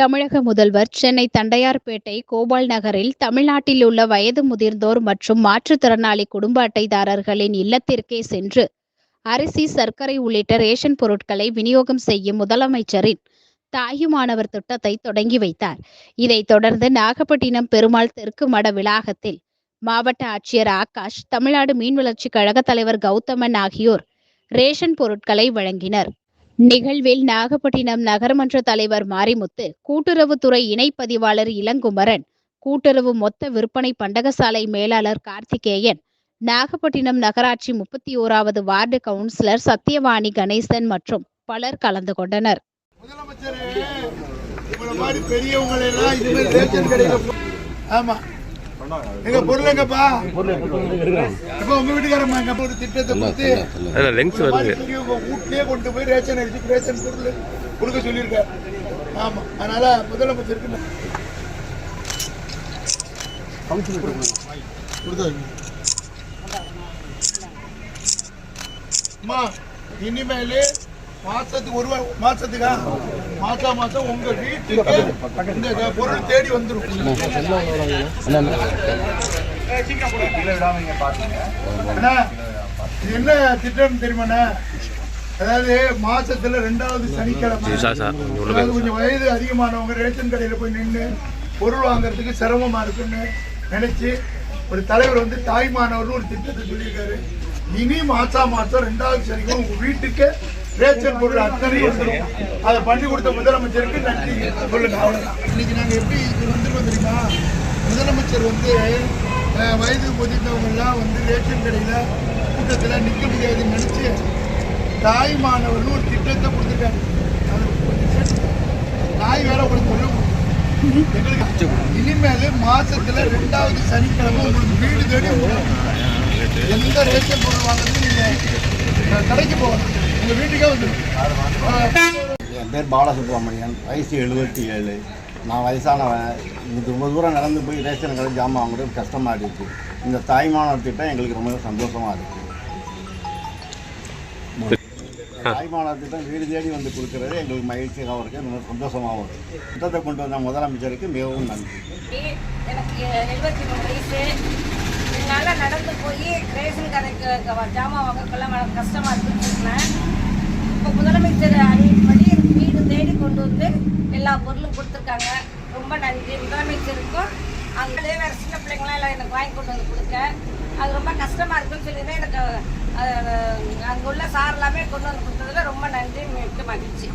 தமிழக முதல்வர் சென்னை தண்டையார்பேட்டை கோபால் நகரில் தமிழ்நாட்டில் உள்ள வயது முதிர்ந்தோர் மற்றும் மாற்றுத்திறனாளி குடும்ப அட்டைதாரர்களின் இல்லத்திற்கே சென்று அரிசி சர்க்கரை உள்ளிட்ட ரேஷன் பொருட்களை விநியோகம் செய்யும் முதலமைச்சரின் தாயுமானவர் திட்டத்தை தொடங்கி வைத்தார். இதைத் தொடர்ந்து நாகப்பட்டினம் பெருமாள் தெற்கு மட விளாகத்தில் மாவட்ட ஆட்சியர் ஆகாஷ் தமிழ்நாடு மீன் வளர்ச்சிக் கழக தலைவர் கௌதமன் ஆகியோர் ரேஷன் பொருட்களை வழங்கினர். நிகழ்வில் நாகப்பட்டினம் நகரமன்ற தலைவர் மாரிமுத்து கூட்டுறவுத்துறை இணை பதிவாளர் இளங்குமரன் கூட்டுறவு மொத்த விற்பனை பண்டகசாலை மேலாளர் கார்த்திகேயன் நாகப்பட்டினம் நகராட்சி முப்பத்தி ஓராவது வார்டு கவுன்சிலர் சத்யவாணி கணேசன் மற்றும் பலர் கலந்து கொண்டனர். முதலமைச்சர் பெரியவங்களை ஆமா. எங்க பொருள் எங்கப்பா? இப்ப உங்க வீட்டுக்காரம்மா எங்க ஒரு திட்டத்தை கொடுத்து வருது. வீட்லயே கொண்டு போய் ரேஷன் அரிசி ரேஷன் பொருள் கொடுக்க சொல்லியிருக்காரு. ஆமா அதனால முதலமைச்சருக்கு இனிமேலு மாசத்துக்கு ஒரு மாசத்துக்கா? மாசா மாசம் உங்க வீட்டுக்கு இந்த பொருள் தேடி வந்துடும் என்ன திட்டம் தெரியுமாண்ணா? அதாவது மாசத்துல ரெண்டாவது சனிக்கிழமை. கொஞ்சம் வயது அதிகமானவங்க ரேஷன் கடையில போய் நின்று பொருள் வாங்குறதுக்கு சிரமமா இருக்குன்னு நினைச்சு ஒரு தலைவர் வந்து தாய்மானவர்னு ஒரு திட்டத்தை சொல்லியிருக்காரு. இனி மாசா மாசம் ரெண்டாவது சனிக்கிழமை உங்க வீட்டுக்கு ரேஷன் பொருள் அத்தனை வந்துடும் அதை பண்ணி கொடுத்த முதலமைச்சருக்கு நன்றி. சொல்லுங்க. அவ்வளவுதான். இன்னைக்கு நாங்க எப்படி இது வந்துருக்கோம் தெரியுமா? முதலமைச்சர் வந்து வயது முதிர்ந்தவங்க எல்லாம் வந்து ரேஷன் கடையில கூட்டத்தில் நிற்க முடியாதுன்னு நினைச்சு தாய்மானவர்னு ஒரு திட்டத்தை கொடுத்துருக்காரு. அது கொஞ்சம் கேட்டுக்கோங்க. நாய் வேற உங்களுக்கு சொல்ல எங்களுக்கு இனிமேல் மாசத்துல ரெண்டாவது சனிக்கிழமை உங்களுக்கு வீடு தேடி எந்த ரேஷன் பொருள் வாங்குறது நீங்க கடைக்கு போகணும். உங்க வீட்டுக்கே வந்துடும் என் பேர் பாலசுப்ரமணியன். வயசு எழுபத்தி ஏழு. நான் வயசானவன். ரொம்ப தூரம் நடந்து போய் ரேஷன் கடை ஜாமான் வாங்குறது கஷ்டமாக இருக்குது இந்த தாய்மானவர் திட்டம் எங்களுக்கு ரொம்ப சந்தோஷமாக இருக்குது தாய்மானவர் திட்டம் வீடு தேடி வந்து கொடுக்கறது எங்களுக்கு மகிழ்ச்சியாகவும் இருக்குது ரொம்ப சந்தோஷமாகவும் இருக்குது திட்டத்தை கொண்டு வந்த முதலமைச்சருக்கு மிகவும் நன்றி. எனக்கு எழுபத்தி மூணு வயசு என்னால் நடந்து போய் ரேஷன் கடைக்கு ஜாமான் வாங்கறதுக்கெல்லாம் எனக்கு கஷ்டமாக இருக்குன்னு சொன்னேன் இப்போ முதலமைச்சர் அறிவிப்படி எனக்கு வீடு தேடி கொண்டு வந்து எல்லா பொருளும் கொடுத்துருக்காங்க. ரொம்ப நன்றி. முதலமைச்சருக்கும் அங்கே வேறு சின்ன பிள்ளைங்களாம் எல்லாம் எனக்கு வாங்கி கொண்டு வந்து கொடுக்க அது ரொம்ப கஷ்டமாக இருக்குன்னு தான் எனக்கு அங்கே உள்ள சார் எல்லாமே கொண்டு வந்து கொடுத்ததுல ரொம்ப நன்றி. மிக்க மகிழ்ச்சி.